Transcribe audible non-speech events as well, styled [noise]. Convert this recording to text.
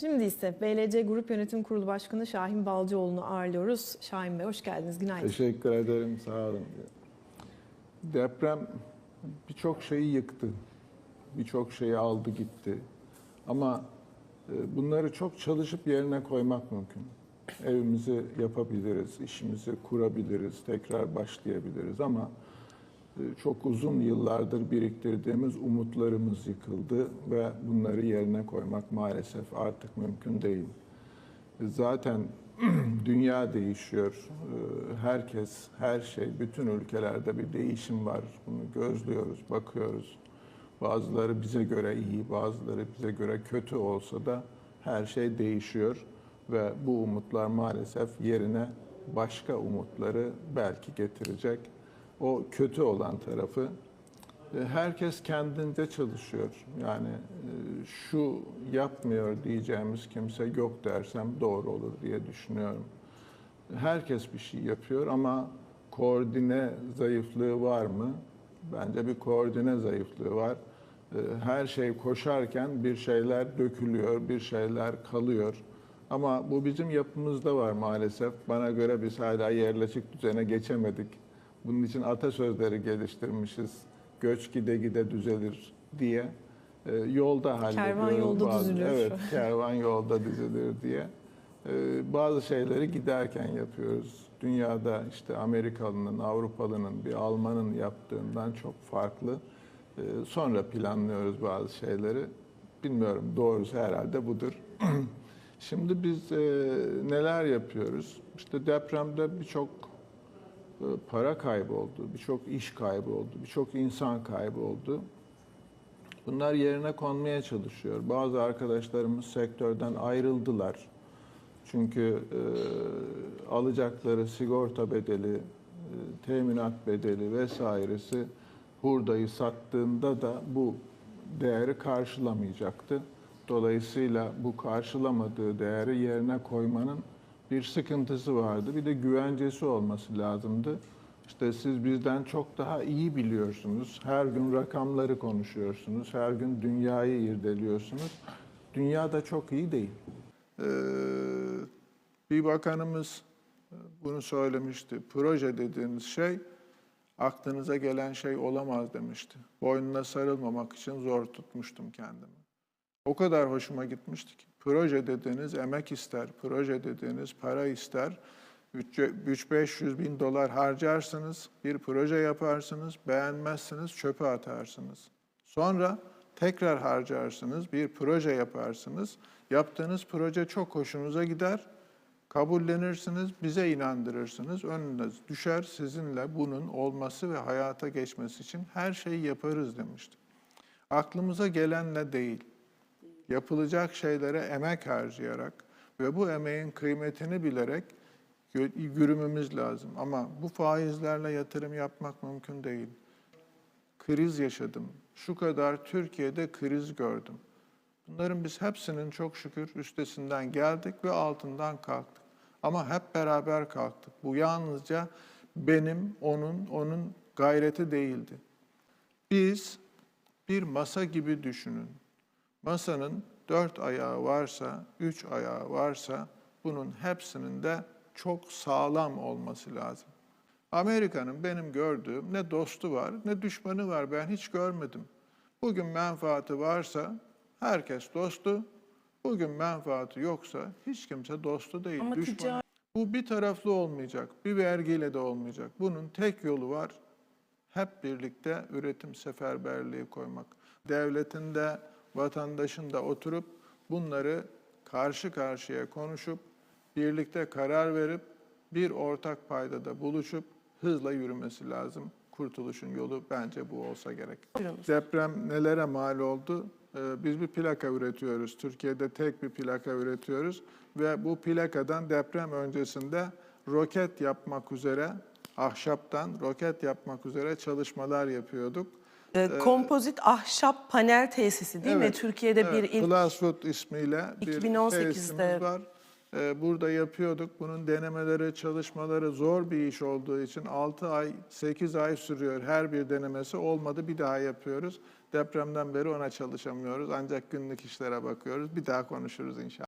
Şimdi ise BLC Grup Yönetim Kurulu Başkanı Şahin Balcıoğlu'nu ağırlıyoruz. Şahin Bey hoş geldiniz. Günaydın. Teşekkür ederim, sağ olun. Deprem birçok şeyi yıktı. Birçok şeyi aldı gitti. Ama e, bunları çok çalışıp yerine koymak mümkün. Evimizi yapabiliriz, işimizi kurabiliriz, tekrar başlayabiliriz ama çok uzun yıllardır biriktirdiğimiz umutlarımız yıkıldı ve bunları yerine koymak maalesef artık mümkün değil. Zaten [clears throat] dünya değişiyor. Ee, Herkes, her şey, bütün ülkelerde bir değişim var. Bunu gözlüyoruz, bakıyoruz. Bazıları bize göre iyi, bazıları bize göre kötü olsa da her şey değişiyor ve bu umutlar maalesef yerine başka umutları belki getirecek. O kötü olan tarafı e, Herkes kendince çalışıyor. Yani e, şu yapmıyor diyeceğimiz kimse yok dersem doğru olur diye düşünüyorum. Herkes bir şey yapıyor ama koordine zayıflığı var mı? Bence bir koordine zayıflığı var. E, Her şey koşarken bir şeyler dökülüyor, bir şeyler kalıyor. Ama bu bizim yapımızda var maalesef. Bana göre biz hala yerleşik düzene geçemedik. Bunun için atasözleri geliştirmişiz göç gide gide düzelir diye e, yolda hallediyoruz. Kervan yolda bazı, düzülür. Evet, kervan yolda düzülür diye. E, bazı şeyleri giderken yapıyoruz. Dünyada işte Amerikalının, Avrupalının, bir Almanın yaptığından çok farklı. E, sonra planlıyoruz bazı şeyleri. Bilmiyorum doğrusu herhalde budur. [clears throat] Şimdi biz e, neler yapıyoruz? İşte depremde birçok para kaybı oldu, birçok iş kaybı oldu, birçok insan kaybı oldu. Bunlar yerine konmaya çalışıyor. Bazı arkadaşlarımız sektörden ayrıldılar. Çünkü e, alacakları sigorta bedeli, e, teminat bedeli vesairesi hurdayı sattığında da bu değeri karşılamayacaktı. Dolayısıyla bu karşılamadığı değeri yerine koymanın bir sıkıntısı vardı. Bir de güvencesi olması lazımdı. İşte siz bizden çok daha iyi biliyorsunuz. Her gün rakamları konuşuyorsunuz. Her gün dünyayı irdeliyorsunuz. Dünya da çok iyi değil. Ee, bir bakanımız bunu söylemişti. Proje dediğiniz şey aklınıza gelen şey olamaz demişti. Boynuna sarılmamak için zor tutmuştum kendimi. O kadar hoşuma gitmişti ki. Proje dediğiniz emek ister, proje dediğiniz para ister. 3-500 bin dolar harcarsınız, bir proje yaparsınız, beğenmezsiniz, çöpe atarsınız. Sonra tekrar harcarsınız, bir proje yaparsınız. Yaptığınız proje çok hoşunuza gider, kabullenirsiniz, bize inandırırsınız. Önünüze düşer sizinle bunun olması ve hayata geçmesi için her şeyi yaparız demişti. Aklımıza gelenle değil, yapılacak şeylere emek harcayarak ve bu emeğin kıymetini bilerek yürümemiz lazım. Ama bu faizlerle yatırım yapmak mümkün değil. Kriz yaşadım. Şu kadar Türkiye'de kriz gördüm. Bunların biz hepsinin çok şükür üstesinden geldik ve altından kalktık. Ama hep beraber kalktık. Bu yalnızca benim, onun, onun gayreti değildi. Biz bir masa gibi düşünün. Masanın dört ayağı varsa, üç ayağı varsa bunun hepsinin de çok sağlam olması lazım. Amerika'nın benim gördüğüm ne dostu var ne düşmanı var ben hiç görmedim. Bugün menfaati varsa herkes dostu, bugün menfaati yoksa hiç kimse dostu değil, Ama düşmanı. ticari- Bu bir taraflı olmayacak, bir vergiyle de olmayacak. Bunun tek yolu var, hep birlikte üretim seferberliği koymak. Devletin de vatandaşın da oturup bunları karşı karşıya konuşup birlikte karar verip bir ortak paydada buluşup hızla yürümesi lazım. Kurtuluşun yolu bence bu olsa gerek. Deprem nelere mal oldu? Ee, Biz bir plaka üretiyoruz. Türkiye'de tek bir plaka üretiyoruz ve bu plakadan deprem öncesinde roket yapmak üzere ahşaptan roket yapmak üzere çalışmalar yapıyorduk. Ee, Kompozit ahşap panel tesisi değil mi? Evet, Türkiye'de bir evet, ilk Pluswood ismiyle bir 2018'de. tesisimiz var. Ee, Burada yapıyorduk. Bunun denemeleri, çalışmaları zor bir iş olduğu için 6 ay, 8 ay sürüyor. Her bir denemesi olmadı bir daha yapıyoruz. Depremden beri ona çalışamıyoruz. Ancak günlük işlere bakıyoruz. Bir daha konuşuruz inşallah.